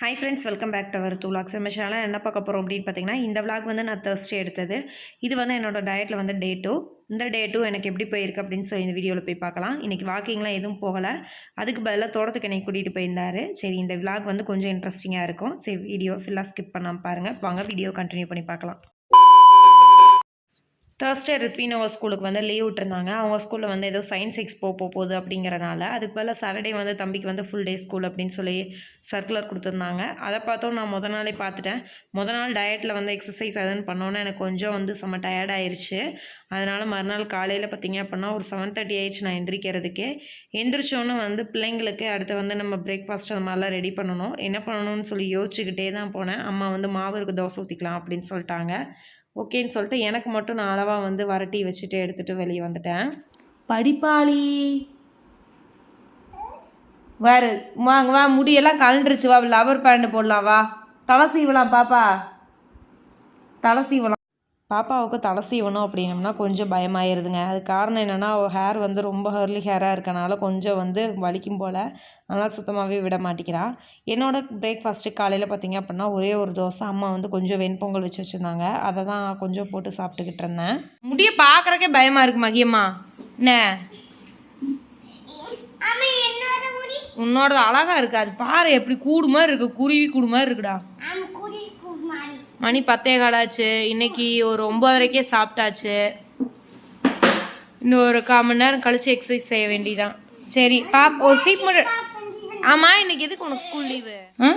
Hi friends welcome back to our two logs நம்ம சேனலில் என்ன பார்க்க போகிறோம் அப்படின்னு பார்த்தீங்கன்னா இந்த விளாக் வந்து நான் தேர்ஸ்டே எடுத்தது. இது வந்து என்னோட டயட்டில் வந்து டே டூ இந்த டே டூ எனக்கு எப்படி போயிருக்கு அப்படின்னு சொல்லி இந்த வீடியோவில் போய் பார்க்கலாம். இன்றைக்கி வாக்கிங்லாம் எதுவும் போகலை. அதுக்கு பதிலாக தோட்டத்துக்கு என்னை கூட்டிகிட்டு போயிருந்தாரு. சரி இந்த விளாக் வந்து கொஞ்சம் இன்ட்ரெஸ்டிங்காக இருக்கும். சரி வீடியோ ஃபுல்லாக ஸ்கிப் பண்ணாமல் பாருங்கள் வாங்க வீடியோ கண்டினியூ பண்ணி பார்க்கலாம். தேர்ஸ்டே ரித்வின் ஸ்கூலுக்கு வந்து லீவ் விட்டுருந்தாங்க. அவங்க ஸ்கூலில் வந்து ஏதோ சயின்ஸ் எக்ஸ்போ போக போகுது அப்படிங்கிறனால அதுக்கு பதிலாக சாட்டர்டே வந்து தம்பிக்கு வந்து ஃபுல் டே ஸ்கூல் அப்படின்னு சொல்லி சர்க்குலர் கொடுத்துருந்தாங்க. அதை பார்த்தோம் நான் முத நாளே பார்த்துட்டேன். முத நாள் டயட்டில் வந்து எக்ஸசைஸ் அதுன்னு பண்ணோன்னே எனக்கு கொஞ்சம் வந்து செம்ம டயர்ட் ஆயிருச்சு. அதனால் மறுநாள் காலையில் பார்த்தீங்க அப்படின்னா ஒரு செவன் தேர்ட்டி ஆயிடுச்சு நான் எந்திரிக்கிறதுக்கு. எந்திரிச்சோன்னு வந்து பிள்ளைங்களுக்கு அடுத்து வந்து நம்ம பிரேக்ஃபாஸ்ட் அந்த மாதிரிலாம் ரெடி பண்ணணும். என்ன பண்ணணும்னு சொல்லி யோசிச்சுக்கிட்டே தான் போனேன். அம்மா வந்து மாவு இருக்கு தோசை ஊற்றிக்கலாம் அப்படின்னு சொல்லிட்டாங்க. ஓகேன்னு சொல்லிட்டு எனக்கு மட்டும் நான் அளவாக வந்து வரட்டி வச்சுட்டு எடுத்துகிட்டு வெளியே வந்துட்டேன். படிப்பாளி. வேறு வாங்க வா முடியெல்லாம் கலண்டுருச்சு வா லவர் பேண்ட் போடலாம் வா. தலை சீவலாம் பாப்பா. தலை சீவலாம். பாப்பாவுக்கு தலை சீவணும் அப்படின்னம்னா கொஞ்சம் பயமாயிருதுங்க. அது காரணம் என்னென்னா அவள் ஹேர் வந்து ரொம்ப ஹர்லி ஹேராக இருக்கனால கொஞ்சம் வந்து வலிக்கும் போல். அதனால் சுத்தமாகவே விட மாட்டேங்கிறா. என்னோட பிரேக்ஃபாஸ்ட்டு காலையில் பார்த்தீங்க அப்படின்னா ஒரே ஒரு தோசை. அம்மா வந்து கொஞ்சம் வெண்பொங்கல் வச்சு வச்சுருந்தாங்க. அதை தான் கொஞ்சம் போட்டு சாப்பிட்டுக்கிட்டு இருந்தேன். முடிய பார்க்குறக்கே பயமாக இருக்கு மகியம்மா என்ன? உன்னோடது அழகா இருக்கு. அது பாரு எப்படி கூடு மாதிரி இருக்கு. குருவி கூடு மாதிரி இருக்குடா. மணி பத்தே காலாச்சு. இன்னைக்கு ஒரு ஒன்பதரைக்கே சாப்பிட்டாச்சு. இன்னும் ஒரு கால் மணி நேரம் கழிச்சு எக்ஸசைஸ் செய்ய வேண்டியதான் சரி பாப் ஒரு சீட் மட்டும் ஆமா இன்னைக்கு எதுக்கு உனக்கு ஸ்கூல் லீவு ஆ?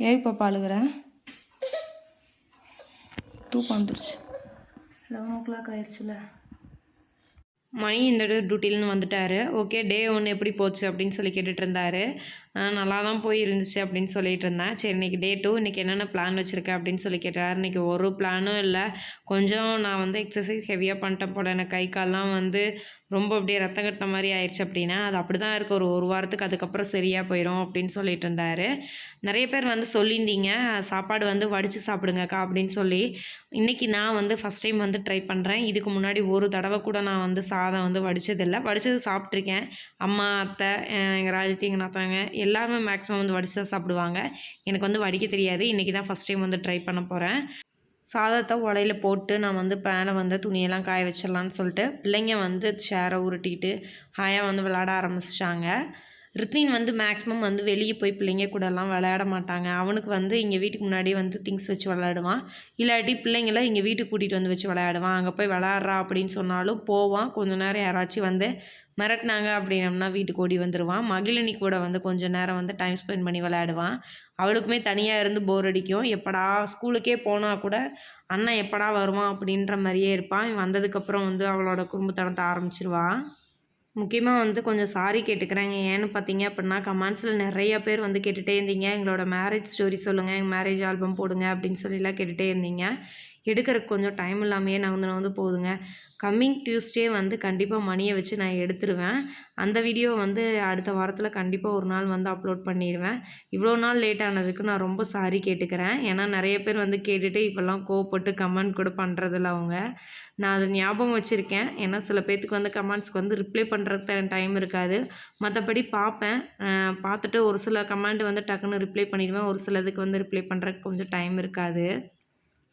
ஏய் பாப்பா அழுகுற? தூக்கம் வந்துருச்சு. லெவன் ஓ கிளாக் ஆயிடுச்சுல மணி இந்த டியூட்டிலேருந்து வந்துட்டார். ஓகே டே ஒன்று எப்படி போச்சு அப்படின்னு சொல்லி கேட்டுட்டு இருந்தாரு. நல்லா தான் போய் இருந்துச்சு அப்படின்னு சொல்லிட்டு இருந்தேன் சரி இன்றைக்கி டே டூ இன்றைக்கி என்னென்ன பிளான் வச்சுருக்கேன் அப்படின்னு சொல்லி கேட்டார். இன்றைக்கி ஒரு பிளானும் இல்லை. கொஞ்சம் நான் வந்து எக்ஸசைஸ் ஹெவியாக பண்ணிட்டேன் போல எனக்கு கை கால்லாம் வந்து ரொம்ப அப்படியே ரத்தம் கட்டின மாதிரி ஆயிடுச்சு அப்படின்னா அது அப்படி தான் இருக்குது ஒரு ஒரு வாரத்துக்கு அதுக்கப்புறம் சரியாக போயிடும் அப்படின்னு சொல்லிட்டு இருந்தார் நிறைய பேர் வந்து சொல்லியிருந்தீங்க சாப்பாடு வந்து வடித்து சாப்பிடுங்கக்கா அப்படின்னு சொல்லி. இன்றைக்கி நான் வந்து ஃபஸ்ட் டைம் வந்து ட்ரை பண்ணுறேன் இதுக்கு முன்னாடி ஒரு தடவை கூட நான் வந்து சாதம் வந்து வடித்ததில்லை வடித்தது சாப்பிட்ருக்கேன் அம்மா அத்தை எங்கள் ராஜத்தி எங்கள் நாத்தாங்க எல்லாருமே மேக்ஸிமம் வந்து வடிச்சு தான் சாப்பிடுவாங்க. எனக்கு வந்து வடிக்க தெரியாது. இன்றைக்கி தான் ஃபஸ்ட் டைம் வந்து ட்ரை பண்ண போகிறேன் சாதத்தை உலையில் போட்டு நான் வந்து பேனை வந்து துணியெல்லாம் காய வச்சிடலான்னு சொல்லிட்டு பிள்ளைங்க வந்து சேரை உருட்டிக்கிட்டு ஹாயாக வந்து விளாட ஆரம்பிச்சிட்டாங்க. ரித்வின் வந்து மேக்ஸிமம் வந்து வெளியே போய் பிள்ளைங்க கூடலாம் விளையாட மாட்டாங்க. அவனுக்கு வந்து இங்கே வீட்டுக்கு முன்னாடி வந்து திங்ஸ் வச்சு விளையாடுவான். இல்லாட்டி பிள்ளைங்கள இங்கே வீட்டுக்கு கூட்டிகிட்டு வந்து வச்சு விளையாடுவான். அங்கே போய் விளையாடுறா அப்படின்னு சொன்னாலும் போவான். கொஞ்ச நேரம் யாராச்சும் வந்து மிரட்டினாங்க அப்படின்னம்னா வீட்டுக்கு ஓடி வந்துடுவான் மகிழினி கூட வந்து கொஞ்சம் நேரம் வந்து டைம் ஸ்பெண்ட் பண்ணி விளையாடுவான். அவளுக்குமே தனியாக இருந்து போர் அடிக்கும். எப்படா ஸ்கூலுக்கே போனால் கூட அண்ணன் எப்படா வருவான் அப்படின்ற மாதிரியே இருப்பான். இவன் வந்ததுக்கப்புறம் வந்து அவளோட குடும்பத்தனத்தை ஆரம்பிச்சிருவான் முக்கியமாக வந்து கொஞ்சம் சாரி கேட்டுக்கிறேங்க. ஏன்னு பார்த்தீங்க அப்படின்னா கமெண்ட்ஸில் நிறைய பேர் வந்து கேட்டுகிட்டே இருந்தீங்க. எங்களோட மேரேஜ் ஸ்டோரி சொல்லுங்கள் எங்கள் மேரேஜ் ஆல்பம் போடுங்க அப்படின்னு சொல்லிலாம் கேட்டுகிட்டே இருந்தீங்க. எடுக்கிறதுக்கு கொஞ்சம் டைம் இல்லாமையே நான் வந்து போகுதுங்க. கம்மிங் டியூஸ்டே வந்து கண்டிப்பாக மணியை வச்சு நான் எடுத்துருவேன். அந்த வீடியோ வந்து அடுத்த வாரத்தில் கண்டிப்பாக ஒரு நாள் வந்து அப்லோட் பண்ணிடுவேன் இவ்வளோ நாள் லேட் ஆனதுக்கு நான் ரொம்ப சாரி கேட்டுக்கிறேன். ஏன்னா நிறைய பேர் வந்து கேட்டுட்டு இப்போல்லாம் கோவப்பட்டு கமெண்ட் கூட பண்ணுறதில்ல அவங்க. நான் அதை ஞாபகம் வச்சுருக்கேன். ஏன்னா சில பேர்த்துக்கு வந்து கமெண்ட்ஸ்க்கு வந்து ரிப்ளை பண்ணுறதுக்கு டைம் இருக்காது. மற்றபடி பார்ப்பேன். பார்த்துட்டு ஒரு சில கமெண்ட் வந்து டக்குன்னு ரிப்ளை பண்ணிடுவேன். ஒரு சிலதுக்கு வந்து ரிப்ளை பண்ணுறதுக்கு கொஞ்சம் டைம் இருக்காது.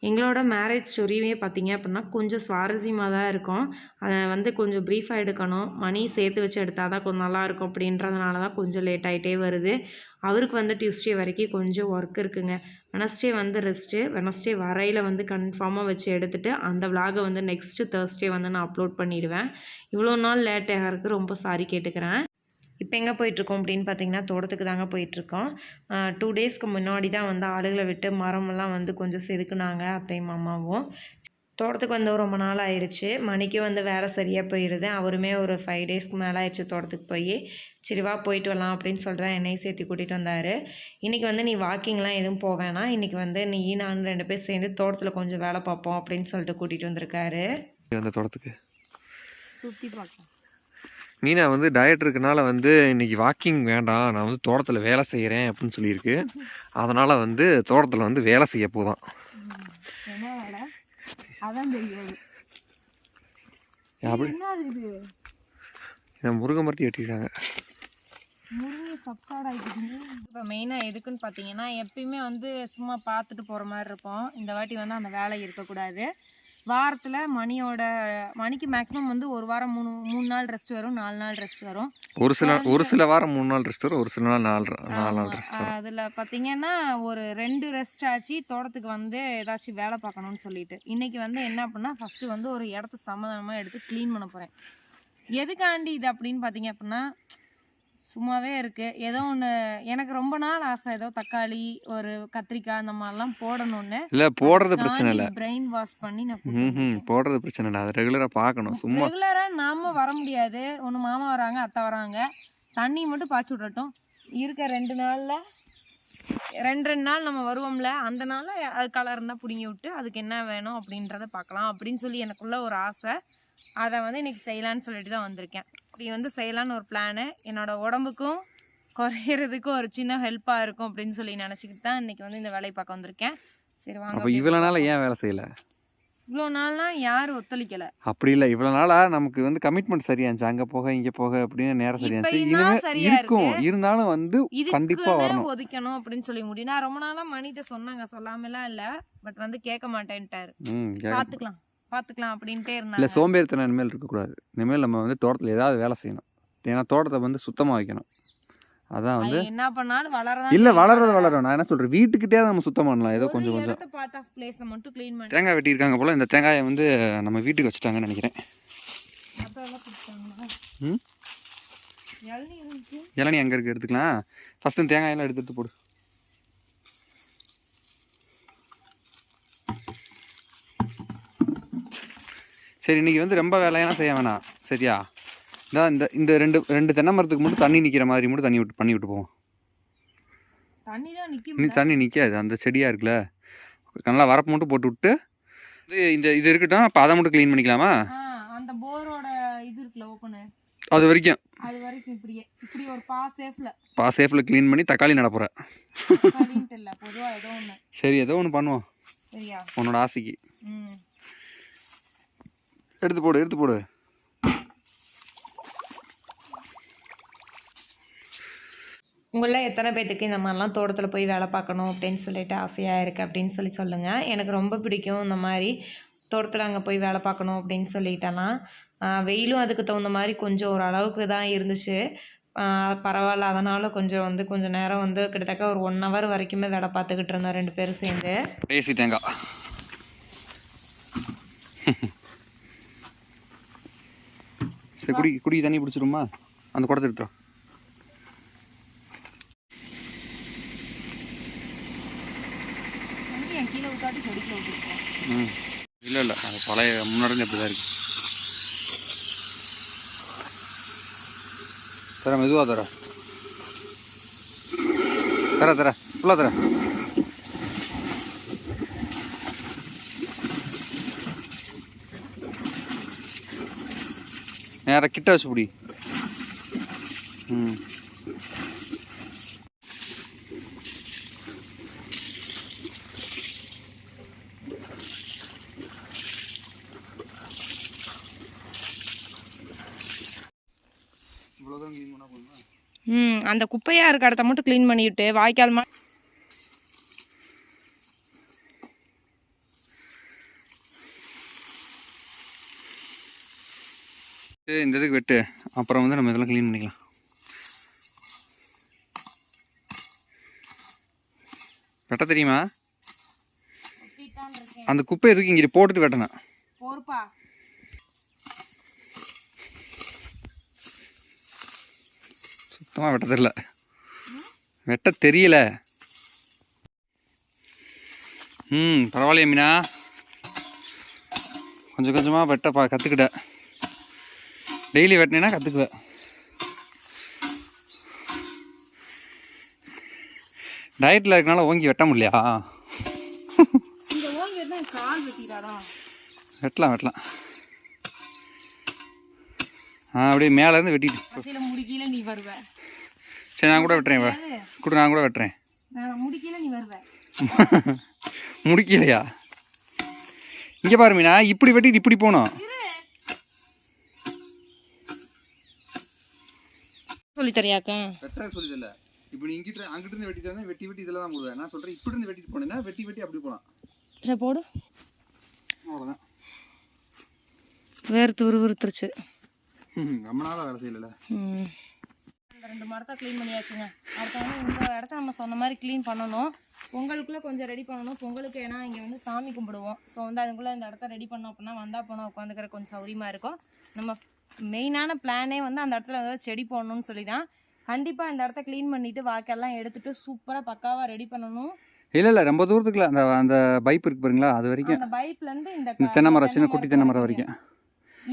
எங்களோட மேரேஜ் ஸ்டோரியுமே பார்த்தீங்க அப்படின்னா கொஞ்சம் சுவாரஸ்யமாக தான் இருக்கும். அதை வந்து கொஞ்சம் ப்ரீஃபாக எடுக்கணும். மணி சேர்த்து வச்சு எடுத்தால் தான் கொஞ்சம் நல்லாயிருக்கும் அப்படின்றதுனால தான் கொஞ்சம் லேட் ஆகிட்டே வருது. அவருக்கு வந்து டியூஸ்டே வரைக்கும் கொஞ்சம் ஒர்க் இருக்குங்க. வெனஸ்டே வந்து ரெஸ்ட்டு வெனஸ்டே வரையில் வந்து கன்ஃபார்மாக வச்சு எடுத்துகிட்டு அந்த விலாகை வந்து நெக்ஸ்ட்டு தேர்ஸ்டே வந்து நான் அப்லோட் பண்ணிடுவேன். இவ்வளோ நாள் லேட் ஆகிறதுக்கு ரொம்ப சாரி கேட்டுக்கிறேன். இப்போ எங்கே போயிட்டுருக்கோம் அப்படின்னு பார்த்தீங்கன்னா தோட்டத்துக்கு தாங்க போயிட்டுருக்கோம். டூ டேஸ்க்கு முன்னாடி தான் வந்து ஆளுகளை விட்டு மரமெல்லாம் வந்து கொஞ்சம் செதுக்குனாங்க அத்தையும் மாமாவும். தோட்டத்துக்கு வந்து ரொம்ப நாள் ஆயிடுச்சு மணிக்கு வந்து வேலை சரியாக போயிடுது அவருமே ஒரு ஃபைவ் டேஸ்க்கு மேலே ஆயிடுச்சு தோட்டத்துக்கு போய். சரி வா போயிட்டு வரலாம் அப்படின்னு சொல்லிட்டு என்னையும் சேர்த்து கூட்டிகிட்டு வந்தார். இன்றைக்கி வந்து நீ வாக்கிங்லாம் எதுவும் போவேனா இன்றைக்கி வந்து நீ நான் ரெண்டு பேர் சேர்ந்து தோட்டத்தில் கொஞ்சம் வேலை பார்ப்போம் அப்படின்னு சொல்லிட்டு கூட்டிகிட்டு வந்திருக்காரு. அந்த தோட்டத்துக்கு? சுற்றி பார்க்கலாம். மீனா வந்து டயட் இருக்கனால வந்து இன்னைக்கு வாக்கிங் வேண்டாம் நான் வந்து தோட்டத்தில் வேலை செய்கிறேன் அப்படின்னு சொல்லியிருக்கு. அதனால் வந்து தோட்டத்தில் வந்து வேலை செய்ய போதான். என்ன வேலை அதான் தெரியாது. அப்படி என்ன அது இது? என் முருங்கை மரத்தி வெட்டிட்டாங்க முருங்கை சப்சாட் ஆகிடுது இப்போ மெயினாக எதுக்குன்னு பார்த்தீங்கன்னா எப்பயுமே வந்து சும்மா பார்த்துட்டு போகிற மாதிரி இருப்போம் இந்த வாட்டி வந்து அந்த வேலை இருக்கக்கூடாது. வாரத்தில் மணியோட மணிக்கு மேக்ஸிமம் வந்து ஒரு வாரம் மூணு மூணு நாள் ரெஸ்ட் வரும் நாலு நாள் ரெஸ்ட் வரும். ஒரு சில ஒரு சில வாரம் மூணு நாள் ரெஸ்ட் வரும் ஒரு சில நாள் நாலு நாலு நாள் ரெஸ்ட் வரும். அதில் பார்த்தீங்கன்னா ஒரு ரெண்டு ரெஸ்ட் ஆச்சு தோட்டத்துக்கு வந்து ஏதாச்சும் வேலை பார்க்கணும்னு சொல்லிட்டு. இன்னைக்கு வந்து என்ன அப்படின்னா ஃபஸ்ட்டு வந்து ஒரு இடத்த சமாதானமாக எடுத்து க்ளீன் பண்ண போகிறேன் எதுக்காண்டி இது அப்படின்னு பார்த்தீங்க அப்படின்னா சும்மாவே இருக்குது ஏதோ ஒன்று எனக்கு ரொம்ப நாள் ஆசை. ஏதோ தக்காளி ஒரு கத்திரிக்காய் அந்த மாதிரிலாம் போடணும்னு. இல்லை போடுறது பிரச்சனை இல்லை. பிரெயின் வாஷ் பண்ணி நான் போடுறது பிரச்சனை இல்லை. அது ரெகுலராக பார்க்கணும். சும்மா ரெகுலராக நாம வர முடியாது. ஒன்று மாமா வராங்க அத்தை வராங்க. தண்ணி மட்டும் பாய்ச்சி விடட்டும். இருக்க ரெண்டு நாளில் ரெண்டு ரெண்டு நாள் நம்ம வருவோம்ல அந்த நாளில் அது கலர் இருந்தால் பிடுங்கி விட்டு அதுக்கு என்ன வேணும் அப்படின்றத பார்க்கலாம் அப்படின்னு சொல்லி எனக்குள்ள ஒரு ஆசை. அதை வந்து இன்னைக்கு செய்யலான்னு சொல்லிட்டு தான் வந்திருக்கேன். இப்படி வந்து செய்யலான்னு ஒரு பிளானு என்னோட உடம்புக்கும் குறையிறதுக்கும் ஒரு சின்ன ஹெல்ப்பாக இருக்கும் அப்படின்னு சொல்லி நினச்சிக்கிட்டு தான் இன்னைக்கு வந்து இந்த வேலையை பார்க்க வந்திருக்கேன். சரி வாங்க. இவ்வளோ நாள் ஏன் வேலை செய்யலை? இவ்வளோ நாள்லாம் யாரும் ஒத்துழைக்கலை. அப்படி இல்லை இவ்வளோ நாளாக நமக்கு வந்து கமிட்மெண்ட் சரியாச்சு. அங்கே போக இங்கே போக அப்படின்னு நேரம் சரியாச்சு. இருக்கும். இருந்தாலும் வந்து கண்டிப்பா இதுக்குன்னு வரணும். ஒதுக்கணும் அப்படின்னு சொல்லி முடியும் நான் ரொம்ப நாளா மணிட்ட சொன்னாங்க சொல்லாமலாம் இல்ல. பட் வந்து கேட்க மாட்டேன்ட்டாரு. ம் பாத்துக்கலாம் அப்படின்ட்டே இல்லை இருந்தாங்க. சோம்பேறித்தனம் இனிமேல் இருக்கக்கூடாது. இனிமேல் நம்ம வந்து தோட்டத்தில் ஏதாவது வேலை செய்யணும். ஏன்னா தோட்டத்தை வந்து சுத்தமாக வைக்கணும். அதான் வந்து என்ன பண்ணாலும் வளரதான் இல்லை. வளர்றது வளரும் நான் என்ன சொல்கிறேன் வீட்டுக்கிட்டே நம்ம சுத்தம் பண்ணலாம். ஏதோ கொஞ்சம் கொஞ்சம். தேங்காய் வெட்டியிருக்காங்க போல் இந்த தேங்காயை வந்து நம்ம வீட்டுக்கு வச்சுட்டாங்கன்னு நினைக்கிறேன். இளநீ அங்கே இருக்கு? எடுத்துக்கலாம். ஃபஸ்ட்டு தேங்காயெல்லாம் எடுத்து எடுத்து போடு. சரி இன்னைக்கு வந்து ரொம்ப வேலையெல்லாம் செய்ய வேணாம். சரியா? இந்த இந்த இந்த ரெண்டு ரெண்டு தென்னை மரத்துக்கு மட்டும் தண்ணி நிற்கிற மாதிரி மட்டும் தண்ணி விட்டு பண்ணி விட்டு போவோம். தண்ணி தண்ணி நிற்காது அந்த செடியாக இருக்குல்ல. நல்லா வரப்பு மட்டும் போட்டு விட்டு இந்த இது இருக்கட்டும் அப்போ அதை மட்டும் க்ளீன் பண்ணிக்கலாமா? அந்த போரோட இது இருக்குல்ல ஓப்பனு அது வரைக்கும். அது வரைக்கும் இப்படியே இப்படி ஒரு பா சேஃப்ல பா சேஃபில் க்ளீன் பண்ணி தக்காளி நட போகிறேன் அப்படின்ட்டு இல்ல பொதுவா ஏதோ ஒண்ணு. சரி ஏதோ ஒன்று பண்ணுவோம். சரியா? உன்னோட ஆசைக்கு. ம். எடுத்து போடு எடுத்து போடு. உங்களில் எத்தனை பேர்த்துக்கு இந்த மாதிரிலாம் தோட்டத்தில் போய் வேலை பார்க்கணும் அப்படின்னு சொல்லிட்டு ஆசையாக இருக்குது அப்படின்னு சொல்லி சொல்லுங்கள் எனக்கு ரொம்ப பிடிக்கும் இந்த மாதிரி தோட்டத்தில் அங்கே போய் வேலை பார்க்கணும் அப்படின்னு சொல்லிட்டேன்னா. வெயிலும் அதுக்கு தகுந்த மாதிரி கொஞ்சம் ஒரு அளவுக்கு தான் இருந்துச்சு. பரவாயில்ல. அதனால் கொஞ்சம் வந்து கொஞ்சம் நேரம் வந்து கிட்டத்தட்ட ஒரு ஒன் ஹவர் வரைக்குமே வேலை பார்த்துக்கிட்டு இருந்தோம் ரெண்டு பேரும் சேர்ந்து. கடைசி சரி குடி குடி தண்ணி பிடிச்சிருமா அந்த குடத்தை எடுத்துரும் ம். இல்லை இல்லை அது பழைய முன்னாடி அப்படி தான் இருக்கு தர மெதுவாக தர தர தர ஃபுல்லாக தர நேராக கிட்ட வச்சு பிடி. ம். ம் அந்த குப்பையாக இருக்க இடத்த மட்டும் க்ளீன் பண்ணிவிட்டு வாய்க்கால் இந்த இதுக்கு வெட்டு அப்புறம் வந்து நம்ம இதெல்லாம் க்ளீன் பண்ணிக்கலாம். வெட்ட தெரியுமா? அந்த குப்பையை தூக்கி இங்கே போட்டுட்டு வெட்டணும். சுத்தமாக வெட்ட தெரியல. வெட்ட தெரியல. ம் பரவாயில்லையா மீனா. கொஞ்சம் கொஞ்சமாக வெட்ட பா கற்றுக்கிட்டேன் டெய்லி வெட்டினேன்னா கற்றுக்குவேன் டயட்டில் இருக்கனால ஓங்கி வெட்ட முடியலையா? வெட்டலாம் வெட்டலாம். ஆ அப்படியே மேலேருந்து வெட்டிட்டு. நீ வருவ. சரி நான் கூட வெட்டுறேன். கூட நான் கூட வெட்டுறேன். முடிக்கலையா? இங்கே பாரு மீனா. இப்படி வெட்டிட்டு இப்படி போகணும். சொல்லி தரியாக்கா? வெட்டுறேன் சொல்லுதில்ல இப்போ நீ இங்கிட்ட அங்கிட்டு இருந்து வெட்டிட்டு வந்தா வெட்டி வெட்டி இதில் தான் போடுவேன். நான் சொல்கிறேன் இப்படி இருந்து வெட்டிட்டு போனேன்னா வெட்டி வெட்டி அப்படி போகலாம் சரி போடு. அவ்வளோதான் வேர்த்து உருவுறுத்துருச்சு. ரொம்ப நாளாக வேலை செய்யல ரெண்டு மரத்தை க்ளீன் பண்ணியாச்சுங்க. அடுத்த இந்த இடத்த நம்ம சொன்ன மாதிரி க்ளீன் பண்ணணும். பொங்கலுக்குள்ளே கொஞ்சம் ரெடி பண்ணணும். பொங்கலுக்கு ஏன்னா இங்கே வந்து சாமி கும்பிடுவோம். ஸோ வந்து அதுக்குள்ளே இந்த இடத்த ரெடி பண்ணோம் அப்படின்னா வந்தால் போனால் உட்காந்துக்கிற கொஞ்சம் சௌரியமாக இருக்கும். நம்ம மெயினான பிளானே வந்து அந்த இடத்துல ஏதாவது செடி போடணும்னு சொல்லி தான் கண்டிப்பாக இந்த இடத்த க்ளீன் பண்ணிவிட்டு வாக்கெல்லாம் எடுத்துட்டு சூப்பராக பக்காவாக ரெடி பண்ணணும். இல்லை இல்லை ரொம்ப தூரத்துக்குல அந்த அந்த பைப் இருக்கு பாருங்களா அது வரைக்கும். அந்த பைப்லேருந்து இந்த தென்னை மரம் சின்ன குட்டி தென்னை மரம் வரைக்கும்.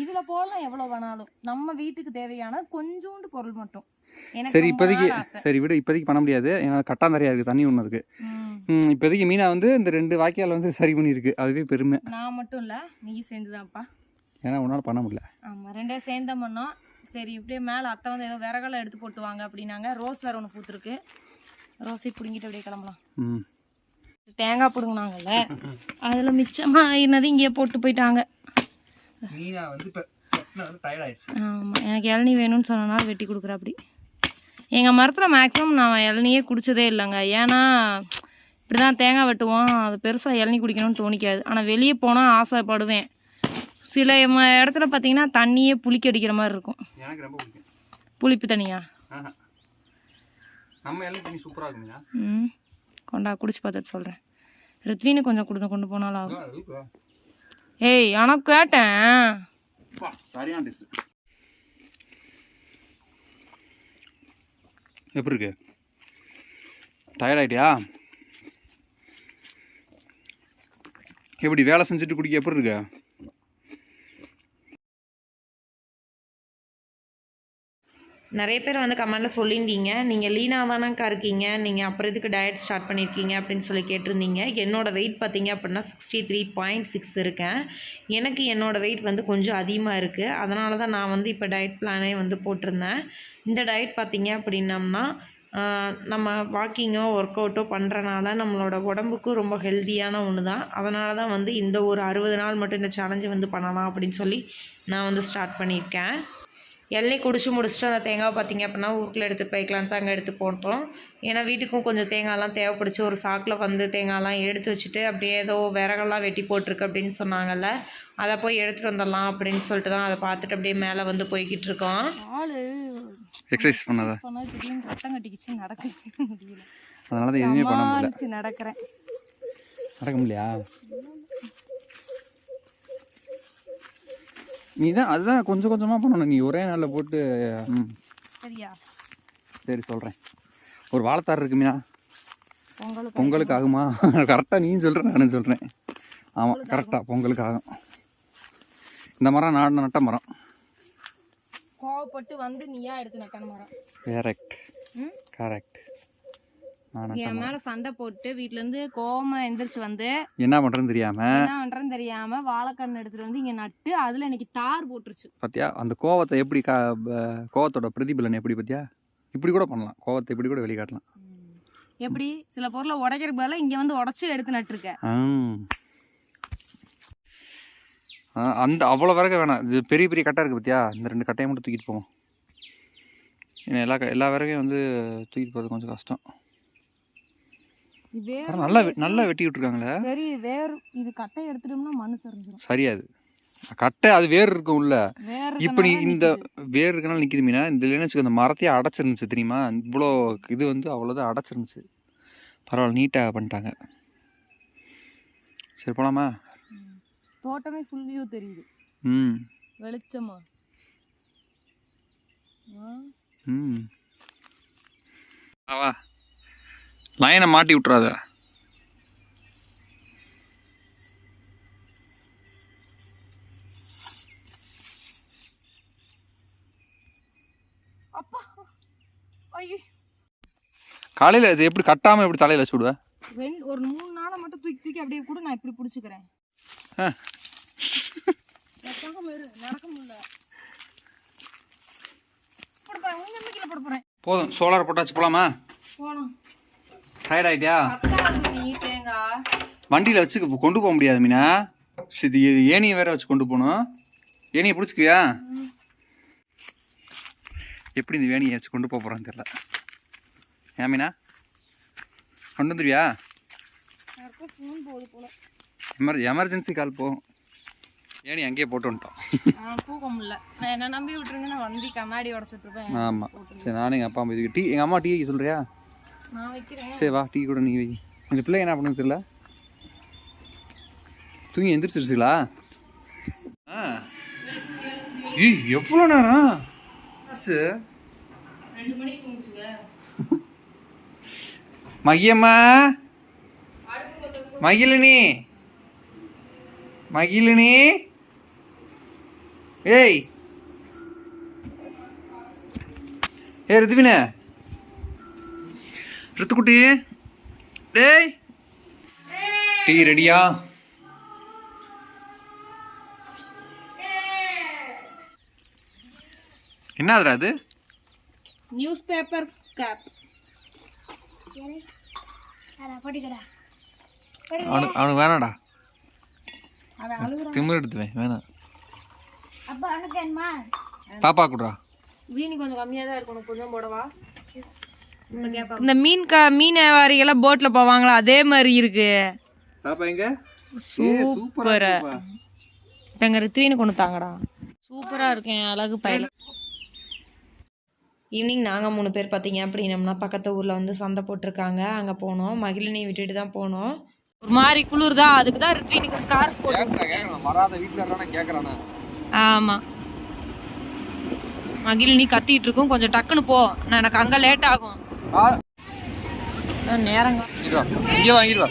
இதுல போடலாம் எவ்வளவு வேணாலும். நம்ம வீட்டுக்கு தேவையான கொஞ்சோண்டு பொருள் மட்டும். சரி இப்போதைக்கு. சரி விடு இப்போதைக்கு பண்ண முடியாது. ஏன்னா கட்டாந்தரையா இருக்குது தண்ணி ஒன்று இருக்குது. இப்போதைக்கு மீனா வந்து இந்த ரெண்டு வாய்க்கால் வந்து சரி பண்ணியிருக்கு. அதுவே பெருமை. நான் மட்டும் இல்ல நீ சேர்ந்துதான்ப்பா. ஏன்னா உன்னால் பண்ண முடியல. ஆமா ரெண்டே சேர்ந்த பண்ணோம். சரி இப்படியே மேல அத்தை வந்து ஏதோ விறகெல்லாம் எடுத்து போட்டுவாங்க அப்படின்னாங்க. ரோஸ் வேற ஒன்று பூத்துருக்கு. ரோஸை பிடுங்கிட்டு அப்படியே கிளம்பலாம். ம். தேங்காய் பிடுங்கினாங்கல்ல அதுல மிச்சமா ஆயினது இங்கேயே போட்டு போயிட்டாங்க. ஆமாம் எனக்கு இளநீ வேணும்னு சொன்னனால வெட்டி கொடுக்குற அப்படி எங்கள் மரத்தில் மேக்ஸிமம் நான் இளநியே குடிச்சதே இல்லைங்க. ஏன்னா இப்படி தான் தேங்காய் வெட்டுவோம். அது பெருசாக இளநீ குடிக்கணும்னு தோணிக்காது. ஆனால் வெளியே போனால் ஆசைப்படுவேன். சில இடத்துல பார்த்தீங்கன்னா தண்ணியே புளிக்க அடிக்கிற மாதிரி இருக்கும். எனக்கு ரொம்ப பிடிக்கும் புளிப்பு தண்ணியா? நம்ம எல்லாம் தண்ணி சூப்பராக இருக்கும் மீனா ம். கொண்டா குடிச்சு பார்த்துட்டு சொல்கிறேன் ரித்வினு கொஞ்சம் கொடுத்து கொண்டு போனாலும் ஆகும் ஏய் ஆனால் கேட்டேன். சரியான டிஷ் எப்படி இருக்கு? டயர்ட் ஆயிட்டியா? எப்படி வேலை செஞ்சுட்டு குடிக்க எப்படி இருக்கு? நிறைய பேர் வந்து கமெண்டில் சொல்லியிருந்தீங்க. நீங்கள் லீனாவானாக்கா இருக்கீங்க. நீங்கள் அப்புறம் இதுக்கு டயட் ஸ்டார்ட் பண்ணியிருக்கீங்க அப்படின்னு சொல்லி கேட்டிருந்தீங்க. என்னோட வெயிட் பார்த்தீங்க அப்படின்னா சிக்ஸ்டி த்ரீ பாயிண்ட் சிக்ஸ் இருக்கேன். எனக்கு என்னோடய வெயிட் வந்து கொஞ்சம் அதிகமாக இருக்குது அதனால தான் நான் வந்து இப்போ டயட் பிளானே வந்து போட்டிருந்தேன். இந்த டயட் பார்த்தீங்க அப்படின்னம்னா நம்ம வாக்கிங்கோ ஒர்க் அவுட்டோ பண்ணுறனால நம்மளோட உடம்புக்கும் ரொம்ப ஹெல்த்தியான ஒன்று தான். அதனால தான் வந்து இந்த ஒரு அறுபது நாள் மட்டும் இந்த சேலஞ்சை வந்து பண்ணலாம் அப்படின்னு சொல்லி நான் வந்து ஸ்டார்ட் பண்ணியிருக்கேன். எண்ணெய் குடிச்சு முடிச்சுட்டு அந்த தேங்காய் பார்த்தீங்க அப்படின்னா ஊருக்குள்ள எடுத்து போய்க்கலாம் தாங்க எடுத்து போட்டோம். ஏன்னா வீட்டுக்கும் கொஞ்சம் தேங்காய்லாம் தேவைப்படுச்சு. ஒரு சாக்கில் வந்து தேங்காய்லாம் எடுத்து வச்சுட்டு அப்படியே ஏதோ விறகெல்லாம் வெட்டி போட்டிருக்கு அப்படின்னு சொன்னாங்கல்ல. அதை போய் எடுத்துகிட்டு வந்துடலாம் அப்படின்னு சொல்லிட்டு தான் அதை பார்த்துட்டு அப்படியே மேலே வந்து போய்கிட்டு இருக்கோம். எக்ஸசைஸ் பண்ணாத. ரத்தம் கட்டிக்கிச்சு. நடக்க முடியல. அதனால தான் எதுவுமே பண்ண முடியல. சமாளிச்சு நடக்கிறேன். நடக்க முடியலையா? நீ தான் அதுதான் கொஞ்சம் கொஞ்சமாக பண்ணணும். நீ ஒரே நாளில் போட்டு ம். சரியா? சரி சொல்கிறேன் ஒரு வாழைத்தார் இருக்கு மீனா. பொங்கலுக்கு பொங்கலுக்கு ஆகுமா? கரெக்டாக நீ சொல்கிற நானும் சொல்கிறேன் ஆமாம் கரெக்டாக பொங்கலுக்கு ஆகும். இந்த மரம் நாடு நட்ட மரம். கோவப்பட்டு வந்து நீயா எடுத்து நக்கன மரம். கரெக்ட் கரெக்ட் என் மேலே சண்டை போட்டு வீட்டிலேருந்து கோவமா எந்திரிச்சு வந்து என்ன பண்ணுறதுன்னு தெரியாமல் என்ன பண்றேன்னு தெரியாம வாழைக்கண்ணு எடுத்துட்டு வந்து இங்க நட்டு அதுல எனக்கு தார் போட்டுருச்சு. பார்த்தியா அந்த கோவத்தை எப்படி கோவத்தோட பிரதிபலன் எப்படி பார்த்தியா இப்படி கூட பண்ணலாம். கோவத்தை இப்படி கூட வெளிக்காட்டலாம். எப்படி? சில பொருளை உடைக்கிறதுக்கு பதிலா இங்க வந்து உடைச்சு எடுத்து நட்டுருக்க. ஆம். ஆ, அந்த அவ்வளோ விறகு வேணாம். இது பெரிய பெரிய கட்டை இருக்குது பார்த்தியா இந்த ரெண்டு கட்டையை மட்டும் தூக்கிட்டு போவோம். ஏன்னா எல்லா எல்லா விறகையும் வந்து தூக்கிட்டு போகிறது கொஞ்சம் கஷ்டம். வேர் நல்லா நல்லா வெட்டி விட்ருக்காங்களே சரி வேர் இது கட்டை எடுத்துட்டோம்னா மண்ணு சரிஞ்சிடும் சரியாது. கட்டை அது வேர் இருக்கும் உள்ள. வேர் இப்போ நீ இந்த வேர் இருக்கனால நிற்கிது மீனா. இந்த இல்லைன்னு இந்த மரத்தையே அடைச்சிருந்துச்சு தெரியுமா? இவ்வளோ இது வந்து அவ்வளோதான் அடைச்சிருந்துச்சு. பரவாயில்ல நீட்டாக பண்ணிட்டாங்க. சரி போலாமா? தோட்டமே ஃபுல் வியூ தெரியுது. ம். வெளிச்சமா? ஆ, ம். வா. லைனை மாட்டி விட்றாத காலையில் இது எப்படி கட்டாமல் எப்படி தலையில் ரெண்டு ஒரு மூணு நாளை மட்டும் தூக்கி தூக்கி அப்படியே கூட நான் இப்படி பிடிச்சிக்கிறேன். நடக்க முடியல. போதும் சோலார் போட்டாச்சு போலாமா? போனோம் டயர்ட் தேங்காய் வண்டியில் வச்சு கொண்டு போக முடியாது மீனா. இது ஏணியை வேற வச்சு கொண்டு போகணும். ஏணியை பிடிச்சிக்குவியா எப்படி இந்த வேணியை வச்சு கொண்டு போக போகிறான்னு தெரில ஏமீனா கொண்டு வந்துருவியா? எமர் எமர்ஜென்சி கால் போ. ஏணி அங்கேயே போட்டு வந்துட்டோம். தூக்க முடியல. நான் என்ன நம்பி விட்டுருங்க நான் வந்து கண்ணாடி உடச்சிட்டு இருப்பேன். ஆமாம் சரி நானும் எங்கள் அப்பா அம்மா இதுக்கு டீ எங்கள் அம்மா டீ சொல்கிறியா சரி வா டீ கூட நீ வை. இந்த பிள்ளை என்ன பண்ணுது தெரியல? தூங்கி எந்திரிச்சிருச்சுங்களா ஆ. ஏய் எவ்வளோ நேரம்? ஆச்சு மகியம்மா? மகிழினி? மகிழினி? ஏய். ஏ ரித்துவின ரித்துக்குட்டி. டேய். டீ ரெடியா? என்னதுடா அது நியூஸ் பேப்பர் கேப் அவனுக்கு அவனுக்கு வேணாடா திமிர் எடுத்துவேன் வேணாம். பாப்பா கூடா வீணி கொஞ்சம் கம்மியாக தான் இருக்கணும் கொஞ்சம் போடவா? இந்த மீன் க மீன் வியாபாரிகள்லாம் போட்டில் போவாங்களா? அதே மாதிரி இருக்கு. பாப்பா எங்க? சூப்பரா இப்போ எங்கள் ரித்வீனு கொண்டு தாங்கடா சூப்பராக இருக்கேன் அழகு பயில ஈவினிங் நாங்கள் மூணு பேர் பார்த்தீங்க அப்படின்னம்னா பக்கத்து ஊரில் வந்து சந்தை போட்டிருக்காங்க. அங்கே போனோம். மகிழினி விட்டுட்டு தான் போனோம். ஒரு மாதிரி குளிர் தான் அதுக்கு தான் ரித்வீனுக்கு ஸ்கார்ஃப் போட்டு ஆமாம் மகிழினி கத்திட்டு இருக்கும். கொஞ்சம் டக்குன்னு போ. நான் எனக்கு அங்கே லேட் ஆகும். நேரங்க இங்கே வாங்கிடுவா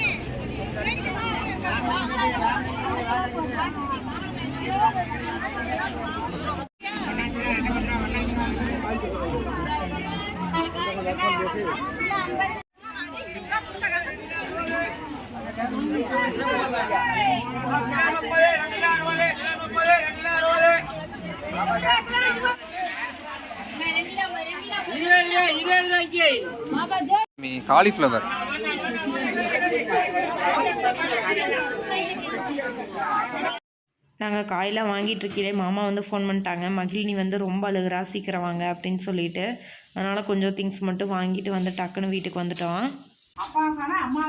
காலிஃப்ளவர். நாங்கள் காயெல்லாம் வாங்கிட்டு இருக்கீங்களே மாமா வந்து ஃபோன் பண்ணிட்டாங்க. மகிழினி வந்து ரொம்ப அழுகிறா. சீக்கிரம் வாங்க அப்படின்னு சொல்லிட்டு. அதனால் கொஞ்சம் திங்ஸ் மட்டும் வாங்கிட்டு வந்து டக்குன்னு வீட்டுக்கு வந்துட்டோம். அப்பா காணா அம்மா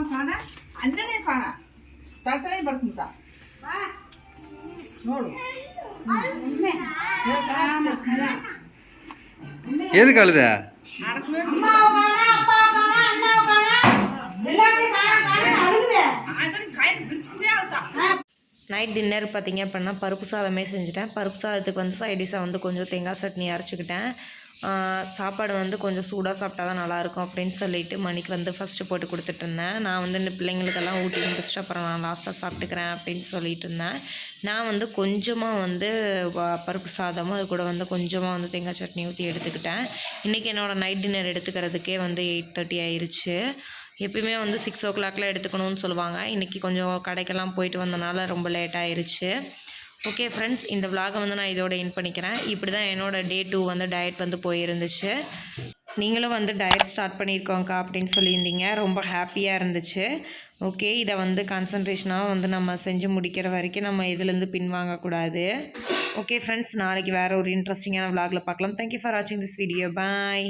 நைட் டின்னர் பார்த்தீங்க அப்படின்னா பருப்பு சாதமே செஞ்சுட்டேன். பருப்பு சாதத்துக்கு வந்து சைடிஷாக வந்து கொஞ்சம் தேங்காய் சட்னி அரைச்சிக்கிட்டேன். சாப்பாடு வந்து கொஞ்சம் சூடாக சாப்பிட்டா தான் நல்லாயிருக்கும் அப்படின்னு சொல்லிட்டு மணிக்கு வந்து ஃபஸ்ட்டு போட்டு கொடுத்துட்டு இருந்தேன். நான் வந்து இந்த பிள்ளைங்களுக்கெல்லாம் ஊட்டி முடிச்சுட்டு அப்புறம் நான் லாஸ்ட்டாக சாப்பிட்டுக்கிறேன் அப்படின்னு சொல்லிட்டு இருந்தேன். நான் வந்து கொஞ்சமாக வந்து பருப்பு சாதமும் அது கூட வந்து கொஞ்சமாக வந்து தேங்காய் சட்னி ஊற்றி எடுத்துக்கிட்டேன். இன்றைக்கி என்னோடய நைட் டின்னர் எடுத்துக்கிறதுக்கே வந்து எயிட் தேர்ட்டி ஆயிடுச்சு எப்பயுமே வந்து சிக்ஸ் ஓ கிளாக்லாம் எடுத்துக்கணும்னு சொல்லுவாங்க. இன்றைக்கி கொஞ்சம் கடைக்கெல்லாம் போயிட்டு வந்தனால ரொம்ப லேட் ஆயிடுச்சு ஓகே ஃப்ரெண்ட்ஸ் இந்த விளாகை வந்து நான் இதோட என் பண்ணிக்கிறேன். இப்படி தான் என்னோடய டே டூ வந்து டயட் வந்து போயிருந்துச்சு. நீங்களும் வந்து டயட் ஸ்டார்ட் பண்ணியிருக்கோங்க்கா அப்படின்னு சொல்லியிருந்தீங்க. ரொம்ப ஹாப்பியாக இருந்துச்சு. ஓகே இதை வந்து கான்சன்ட்ரேஷனாக வந்து நம்ம செஞ்சு முடிக்கிற வரைக்கும் நம்ம இதுலேருந்து பின்வாங்கக்கூடாது. ஓகே ஃப்ரெண்ட்ஸ் நாளைக்கு வேறு ஒரு இன்ட்ரெஸ்டிங்கான vlog-ல பார்க்கலாம். தேங்க்யூ ஃபார் வாட்சிங் திஸ் வீடியோ பாய்